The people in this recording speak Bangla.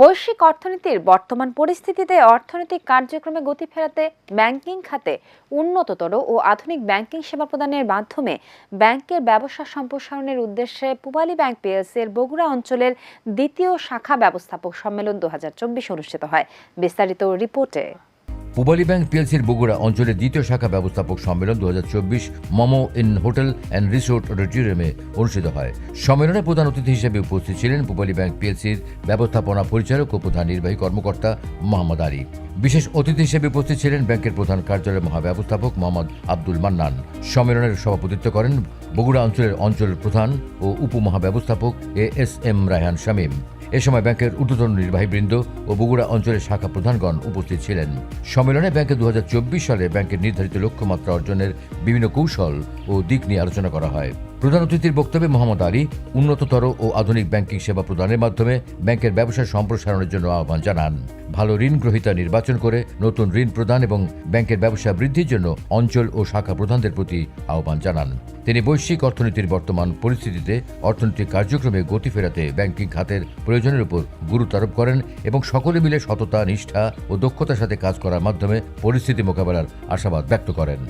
বৈশ্বিক অর্থনীতির বর্তমান পরিস্থিতিতে অর্থনৈতিক কার্যক্রমে গতি ফেরাতে ব্যাংকিং খাতে উন্নততর ও আধুনিক ব্যাংকিং সেবা প্রদানের মাধ্যমে ব্যাংকের ব্যবসা সম্প্রসারণের উদ্দেশ্যে পুবালী ব্যাংক পিএলসির বগুড়া অঞ্চলের দ্বিতীয় শাখা ব্যবস্থাপক সম্মেলন দু হাজার চব্বিশ অনুষ্ঠিত হয়। বিস্তারিত রিপোর্টে পূবালী ব্যাংক পিএলসির বগুড়া অঞ্চলের দ্বিতীয় শাখা ব্যবস্থাপক সম্মেলন দু হাজার চব্বিশ Momo Inn hotel and resort অডিটোরিয়ামে অনুষ্ঠিত হয়। সম্মেলনে প্রধান অতিথি হিসেবে উপস্থিত ছিলেন পূবালী ব্যাংক পিএলসির ব্যবস্থাপনা পরিচালক ও প্রধান নির্বাহী কর্মকর্তা মোহাম্মদ আলী। বিশেষ অতিথি হিসেবে উপস্থিত ছিলেন ব্যাংকের প্রধান কার্যালয়ের মহাব্যবস্থাপক মোহাম্মদ আব্দুল মান্নান। সম্মেলনের সভাপতিত্ব করেন বগুড়া অঞ্চলের অঞ্চল প্রধান ও উপমহাব্যবস্থাপক A S M Raihan Shamim. এ সময় ব্যাংকের ঊর্ধ্বতন নির্বাহীবৃন্দ ও বগুড়া অঞ্চলের শাখা প্রধানগণ উপস্থিত ছিলেন। সম্মেলনে ব্যাংকে দু হাজার চব্বিশ সালে ব্যাংকের নির্ধারিত লক্ষ্যমাত্রা অর্জনের বিভিন্ন কৌশল ও দিক নিয়ে আলোচনা করা হয়। প্রধান অতিথির বক্তব্যে মোহাম্মদ আলী উন্নততর ও আধুনিক ব্যাংকিং সেবা প্রদানের মাধ্যমে ব্যাংকের ব্যবসা সম্প্রসারণের জন্য আহ্বান জানান। ভালো ঋণ গ্রহীতা নির্বাচন করে নতুন ঋণ প্রদান এবং ব্যাংকের ব্যবসা বৃদ্ধির জন্য অঞ্চল ও শাখা প্রধানদের প্রতি আহ্বান জানান। তিনি বৈশ্বিক অর্থনীতির বর্তমান পরিস্থিতিতে অর্থনৈতিক কার্যক্রমে গতি ফেরাতে ব্যাংকিং খাতের প্রয়োজনের উপর গুরুত্ব আরোপ করেন এবং সকলে মিলে সততা, নিষ্ঠা ও দক্ষতার সাথে কাজ করার মাধ্যমে পরিস্থিতি মোকাবেলার আশাবাদ ব্যক্ত করেন।